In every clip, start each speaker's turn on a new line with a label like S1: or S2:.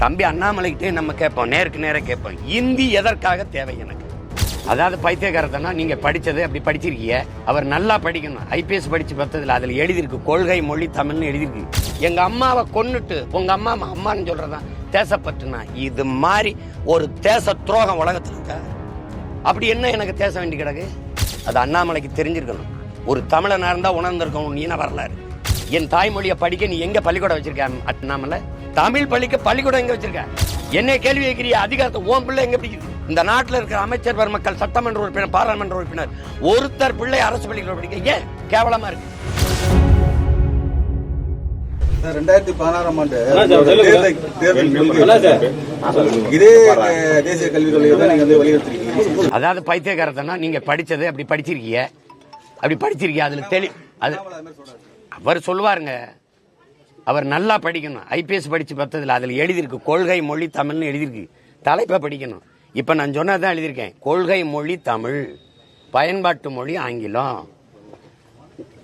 S1: தம்பி அண்ணாமலைக்கிட்டே நம்ம கேட்போம் நேருக்கு நேராக கேட்போம். இந்தி எதற்காக தேவை எனக்கு? அதாவது பைத்தியகாரத்தனா நீங்க படிச்சது அப்படி படிச்சிருக்கீங்க. அவர் நல்லா படிக்கணும். ஐபிஎஸ் படிச்சு பார்த்ததுல அதுல எழுதியிருக்கு. கொள்கை மொழி தமிழ்னு எழுதியிருக்கு. எங்க அம்மாவை கொன்னுட்டு உங்க அம்மா அம்மான்னு சொல்றதான் தேசப்பட்டுனா இது மாதிரி ஒரு தேச துரோகம் உலகத்துல இருக்கா? அப்படி என்ன எனக்கு தேச வேண்டி கிடக்கு? அது அண்ணாமலைக்கு தெரிஞ்சிருக்கணும். ஒரு தமிழனா இருந்தா உணர்ந்திருக்கணும். நீன வரலாறு. என் தாய்மொழியை படிக்க நீ எங்க பள்ளிக்கூடம் வச்சிருக்க அண்ணாமலை? தமிழ் பள்ளிக்க பள்ளிக்கூடம் எங்க வச்சிருக்க? என்ன கேள்வி கேட்கிறிய அதிகாரத்தை ஓன் பிள்ளை எங்க பிடிக்குது? இந்த நாட்டில் இருக்கிற அமைச்சர் பெருமக்கள் சட்டமன்ற உறுப்பினர் பாராளுமன்ற உறுப்பினர் ஒருத்தர் பிள்ளை அரசு பள்ளிக்கூடம் படிக்க ஏன் கேவலமா இருக்கு?
S2: ரெண்டாயிரத்தி பதினாறாம் ஆண்டு. இதே தேசிய கல்விக் கொள்கையை தான் நீங்க வந்து வலியுறுத்திருக்கீங்க.
S1: அதாவது பைத்தியகாரத்தனா நீங்க படிச்சது அப்படி படிச்சிருக்கீங்க. அப்படி படிச்சிருக்கீங்க. அதுல தெளி அது அவர் சொல்லுவாருங்க. அவர் நல்லா படிக்கணும். ஐபிஎஸ் படித்து பார்த்ததில்ல அதில் எழுதியிருக்கு. கொள்கை மொழி தமிழ்னு எழுதியிருக்கு. தலைப்பை படிக்கணும். இப்போ நான் சொன்னதான் எழுதியிருக்கேன். கொள்கை மொழி தமிழ். பயன்பாட்டு மொழி ஆங்கிலம்.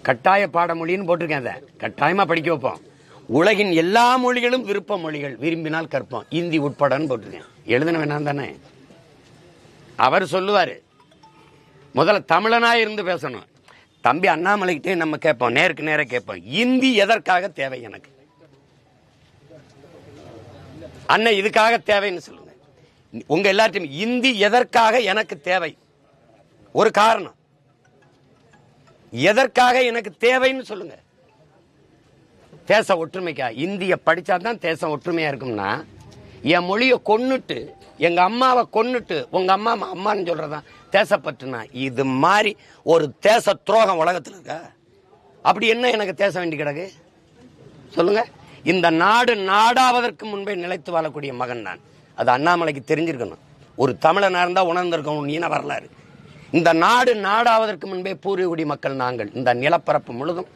S1: கட்டாய பாடமொழின்னு போட்டிருக்கேன் அதை. கட்டாயமாக படிக்க வைப்போம். உலகின் எல்லா மொழிகளும் விருப்ப மொழிகள். விரும்பினால் கற்போம். இந்தி உட்படன்னு போட்டிருக்கேன். எழுதின வேணாம் தானே? அவர் சொல்லுவார் முதல்ல தமிழனாக இருந்து பேசணும். தம்பி அண்ணாமலைக்கிட்டே நம்ம கேட்போம் நேருக்கு நேராக கேட்போம். இந்தி எதற்காக தேவை எனக்கு? அண்ணன் இதுக்காக தேவைன்னு சொல்லுங்க. உங்க எல்லாத்தையும் இந்தி எதற்காக எனக்கு தேவை? ஒரு காரணம். எதற்காக எனக்கு தேவைன்னு சொல்லுங்க. தேச ஒற்றுமைக்கா இந்திய படிச்சா தான் தேசம் ஒற்றுமையா இருக்கும்னா என் மொழியை கொன்னுட்டு எங்க அம்மாவை கொன்னுட்டு உங்க அம்மா அம்மான்னு சொல்றதான் தேசப்பட்டுனா இது மாதிரி ஒரு தேச துரோகம் உலகத்தில் இருக்கா? அப்படி என்ன எனக்கு தேச வேண்டி கிடக்கு? சொல்லுங்க. இந்த நாடு நாடாவதற்கு முன்பே நிலைத்து வாழக்கூடிய மகன் நான். அது அண்ணாமலைக்கு தெரிஞ்சிருக்கணும். ஒரு தமிழனா இருந்தால் உணர்ந்திருக்கணும் நீன வரலாறு? இந்த நாடு நாடாவதற்கு முன்பே பூர்வீகுடி மக்கள் நாங்கள். இந்த நிலப்பரப்பு முழுதும்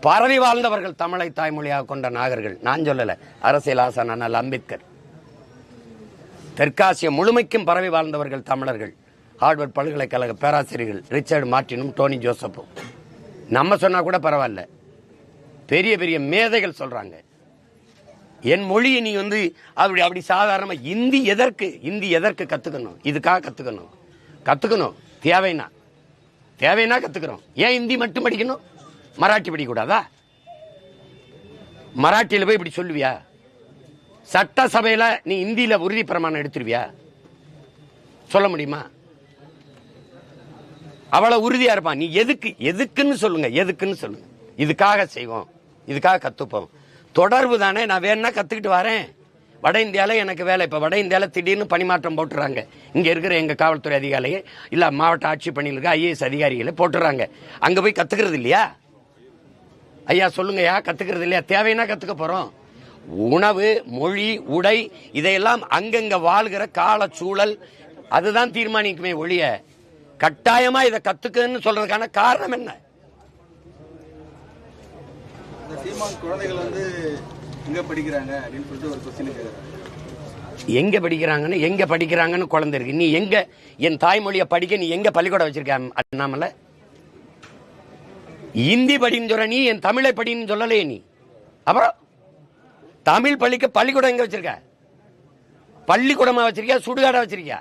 S1: பரவி வாழ்ந்தவர்கள் தமிழை தாய்மொழியாக கொண்ட நாகர்கள். நான் சொல்லலை அரசியல் ஆசான் அண்ணல் அம்பேத்கர். தெற்காசிய முழுமைக்கும் பரவி வாழ்ந்தவர்கள் தமிழர்கள். ஹார்வர்ட் பல்கலைக்கழக பேராசிரியர்கள் ரிச்சர்டு மார்ட்டினும் டோனி ஜோசப்பும். நம்ம சொன்னால் கூட பரவாயில்ல. பெரிய பெரிய மேதைகள் சொல்கிறாங்க என் மொழியை நீ வந்து அப்படி அப்படி சாதாரணமாக இந்தி எதற்கு இந்தி எதற்கு கற்றுக்கணும் இதுக்காக கற்றுக்கணும் கற்றுக்கணும் தேவைன்னா. தேவைன்னா கற்றுக்கிறோம் ஏன் இந்தி மட்டும் படிக்கணும்? மராட்டி படிக்கக்கூடாதா? மராட்டியில் போய் இப்படி சொல்லுவியா? சட்டசபையில் நீ இந்தியில் உறுதி பிரமாணம் எடுத்துருவியா? சொல்ல முடியுமா? அவ்வளோ உறுதியாக இருப்பான். நீ எதுக்கு எதுக்குன்னு சொல்லுங்க எதுக்குன்னு சொல்லுங்க. இதுக்காக செய்வோம் இதுக்காக கற்றுப்போம் தொடர்பு தானே நான் வேணா கற்றுக்கிட்டு வரேன். வட இந்தியாவில் எனக்கு வேலை இப்போ வட இந்தியாவில் திடீர்னு பணிமாற்றம் போட்டுறாங்க. இங்கே இருக்கிற எங்கள் காவல்துறை அதிகாரியே இல்லை மாவட்ட ஆட்சி பணியில் இருக்க ஐஏஎஸ் அதிகாரிகளை போட்டுறாங்க. அங்கே போய் கற்றுக்கிறது இல்லையா? ஐயா சொல்லுங்கய்யா கற்றுக்கிறது இல்லையா? தேவைன்னா கற்றுக்க போகிறோம் உணவு மொழி உடை இதையெல்லாம் அங்கங்க வாழ்கிற கால சூழல் அதுதான் தீர்மானிக்குமே ஒழிய கட்டாயமா இதை கத்துக்கன்னு சொல்றதுக்கான காரணம் என்ன?
S2: குழந்தைகள் வந்து எங்க படிக்கிறாங்க அப்படின்னு சொல்லிட்டு ஒரு கொஸ்டின் கேட்கறாங்க
S1: எங்க படிக்கிறாங்கன்னு எங்க படிக்கிறாங்கன்னு குழந்தை இருக்கு. நீ எங்க என் தாய்மொழியை படிக்க நீ எங்க பள்ளிக்கூடம் வச்சிருக்க அண்ணாமலை? இந்தி படின்னு சொல்ற நீ என் தமிழை படின்னு சொல்லலையே நீ. அப்புறம்? தமிழ் பள்ளிக்கு பள்ளிக்கூடம் எங்க வச்சிருக்க? பள்ளிக்கூடமா வச்சிருக்கியா? சுடுகாடா வச்சிருக்கியா?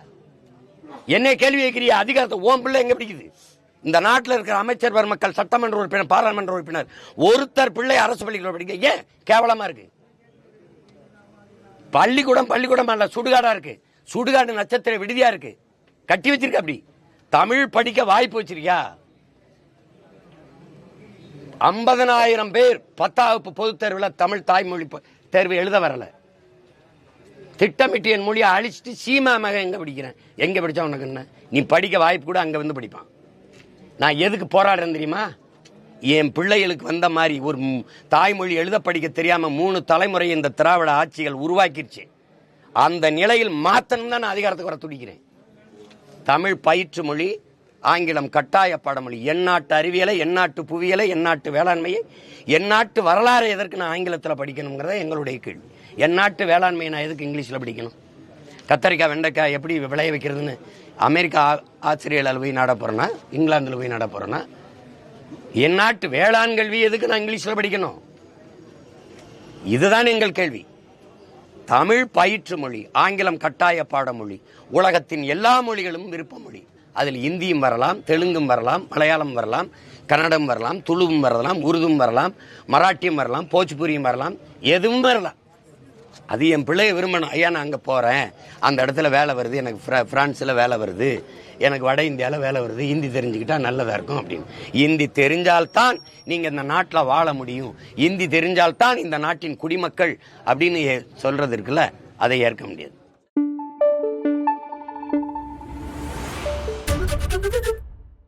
S1: என்ன கேள்வி கேட்கிறிய அதிகாரத்தை ஓம் பிள்ளை எங்க பிடிக்குது? இந்த நாட்டில் இருக்கிற அமைச்சர் பெருமக்கள் சட்டமன்ற உறுப்பினர் பாராளுமன்ற உறுப்பினர் ஒருத்தர் பிள்ளை அரசு பள்ளிக்கூடம் படிக்க. ஏன்? கேவலமா இருக்கு. பள்ளிக்கூடம் பள்ளிக்கூடம் அல்ல சுடுகாடா இருக்கு. சுடுகாடு நட்சத்திர விடுதியா இருக்கு. கட்டி வச்சிருக்க அப்படி. தமிழ் படிக்க வாய்ப்பு வச்சிருக்கியா? ஐம்பதனாயிரம் பேர் பத்தாவது பொதுத் தேர்வில் தமிழ் தாய்மொழி தேர்வு எழுத வரல. திட்டமிட்டு என் மொழியை அழிச்சிட்டு சீமா மகன் எங்க படிக்கிறேன்? எங்க படிச்சா உனக்கு என்ன? நீ படிக்க வாய்ப்பு கூட அங்க வந்து படிப்பான். நான் எதுக்கு போராடுறேன் தெரியுமா? என் பிள்ளைகளுக்கு வந்த மாதிரி ஒரு தாய்மொழி எழுத படிக்க தெரியாம மூணு தலைமுறை இந்த திராவிட ஆட்சிகள் உருவாக்கிடுச்சு அந்த நிலையில் மாத்தணும் தான் நான் அதிகாரத்துக்கு வர துடிக்கிறேன். தமிழ் பயிற்று மொழி ஆங்கிலம் கட்டாய பாடமொழி. எந்நாட்டு அறிவியலை எந்நாட்டு புவியியலை எந்நாட்டு வேளாண்மையை எந்நாட்டு வரலாறு எதற்கு நான் ஆங்கிலத்தில் படிக்கணுங்கிறத எங்களுடைய கேள்வி. எந்நாட்டு வேளாண்மையை நான் எதுக்கு இங்கிலீஷில் படிக்கணும்? கத்தரிக்காய் வெண்டைக்காய் எப்படி விளைய வைக்கிறதுன்னு அமெரிக்கா ஆ- போய் நாட போகிறேன்னா இங்கிலாந்தில் போய் நட போகிறேன்னா எந்நாட்டு வேளாண் கல்வி எதுக்கு நான் இங்கிலீஷில் படிக்கணும்? இதுதான் எங்கள் கேள்வி. தமிழ் பயிற்று மொழி ஆங்கிலம் கட்டாய பாடமொழி உலகத்தின் எல்லா மொழிகளும் விருப்ப மொழி. அதில் இந்தியும் வரலாம் தெலுங்கும் வரலாம் மலையாளம் வரலாம் கன்னடம் வரலாம் துளுவும் வரலாம் உருதும் வரலாம் மராட்டியும் வரலாம் போஜ்பூரியும் வரலாம் எதுவும் வரலாம். அது என் பிள்ளைய விரும்பணும். ஐயா நான் அங்கே போகிறேன் அந்த இடத்துல வேலை வருது. எனக்கு ஃப்ரா ஃப்ரான்ஸில் வேலை வருது. எனக்கு வட இந்தியாவில் வேலை வருது. ஹிந்தி தெரிஞ்சுக்கிட்டா நல்லதாக இருக்கும் அப்படின்னு. ஹிந்தி தெரிஞ்சால்தான் நீங்கள் இந்த நாட்டில் வாழ முடியும். ஹிந்தி தெரிஞ்சால்தான் இந்த நாட்டின் குடிமக்கள் அப்படின்னு ஏ- இருக்குல்ல அதை ஏற்க முடியாது.